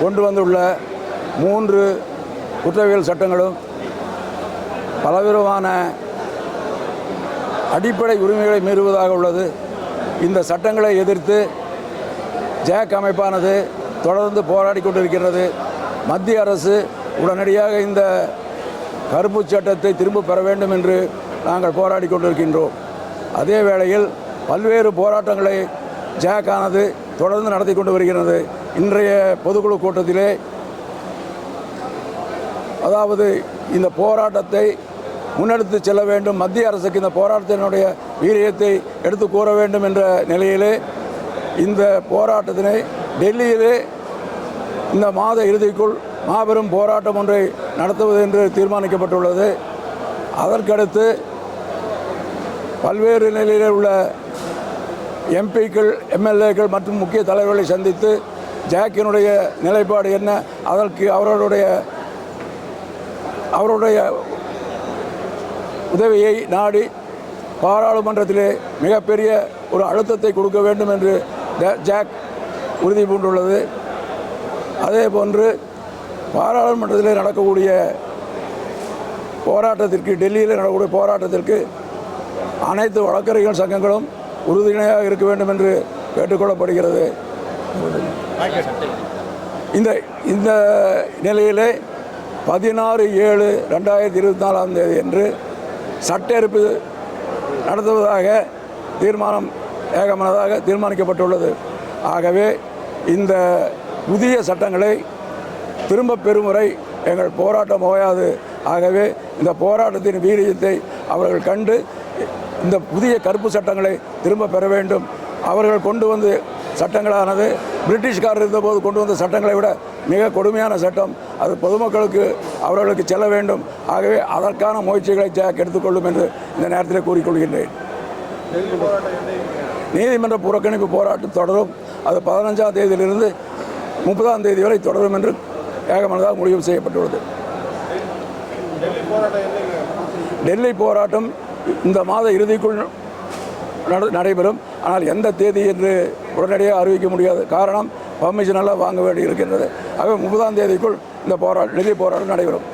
கொண்டு வந்துள்ள மூன்று குற்றவியல் சட்டங்களும் பலவிதமான அடிப்படை உரிமைகளை மீறுவதாக உள்ளது. இந்த சட்டங்களை எதிர்த்து ஜேக் அமைப்பானது தொடர்ந்து போராடி கொண்டிருக்கிறது மத்திய அரசு உடனடியாக இந்த கருப்பு சட்டத்தை திரும்ப பெற வேண்டும் என்று நாங்கள் போராடி கொண்டிருக்கின்றோம். அதே வேளையில் பல்வேறு போராட்டங்களை ஜேக் ஆனது தொடர்ந்து நடத்தி கொண்டு வருகிறது. இன்றைய பொதுக்குழு கூட்டத்திலே அதாவது இந்த போராட்டத்தை முன்னெடுத்து செல்ல வேண்டும். மத்திய அரசுக்கு இந்த போராட்டத்தினுடைய வீரியத்தை எடுத்து கூற வேண்டும் என்ற நிலையிலே இந்த போராட்டத்தினை டெல்லியிலே இந்த மாத இறுதிக்குள் மாபெரும் போராட்டம் ஒன்றை நடத்துவது என்று தீர்மானிக்கப்பட்டுள்ளது. அதற்கடுத்து பல்வேறு நிலையில் உள்ள எம்பிக்கள் எம்எல்ஏக்கள் மற்றும் முக்கிய தலைவர்களை சந்தித்து ஜாக்கினுடைய நிலைப்பாடு என்ன? அதற்கு அவர்களுடைய அவருடைய உதவியை நாடி பாராளுமன்றத்திலே மிகப்பெரிய ஒரு அழுத்தத்தை கொடுக்க வேண்டும் என்று ஜாக் உறுதி பூண்டுள்ளது. அதே போன்று பாராளுமன்றத்திலே நடக்கக்கூடிய போராட்டத்திற்கு டெல்லியில் நடக்கக்கூடிய போராட்டத்திற்கு அனைத்து வழக்கறிஞர் சங்கங்களும் உறுதுணையாக இருக்க வேண்டும் என்று கேட்டுக்கொள்ளப்படுகிறது. இந்த இந்த நிலையிலே பதினாறு ஏழு ரெண்டாயிரத்தி இருபத்தி நாலாம் தேதி என்று சட்ட எரிப்பு நடத்துவதாக தீர்மானம் ஏகமனதாக தீர்மானிக்கப்பட்டுள்ளது. ஆகவே இந்த புதிய சட்டங்களை திரும்ப பெறுமுறை எங்கள் போராட்டம் ஓயாது. ஆகவே இந்த போராட்டத்தின் வீரியத்தை அவர்கள் கண்டு இந்த புதிய கருப்பு சட்டங்களை திரும்ப பெற வேண்டும். அவர்கள் கொண்டு வந்து சட்டங்களானது பிரிட்டிஷ்காரர் இருந்தபோது கொண்டு வந்த சட்டங்களை விட மிக கொடுமையான சட்டம். அது பொதுமக்களுக்கு அவர்களுக்கு செல்ல வேண்டும். ஆகவே அதற்கான முயற்சிகளை ஜாக் எடுத்துக்கொள்ளும் என்று இந்த நேரத்தில் கூறிக்கொள்கின்றேன். நீதிமன்ற புறக்கணிப்பு போராட்டம் தொடரும். அது பதினஞ்சாம் தேதியிலிருந்து முப்பதாம் தேதி வரை தொடரும் என்று ஏகமனதாக முடிவு செய்யப்பட்டுள்ளது. டெல்லி போராட்டம் இந்த மாத இறுதிக்குள் நடைபெறும். ஆனால் எந்த தேதி என்று உடனடியாக அறிவிக்க முடியாது. காரணம் பர்மிஷன் எல்லாம் வாங்க வேண்டி இருக்கின்றது ஆகவே முப்பதாம் தேதிக்குள் இந்த போராட்டம் நிதி போராட்டம் நடைபெறும்.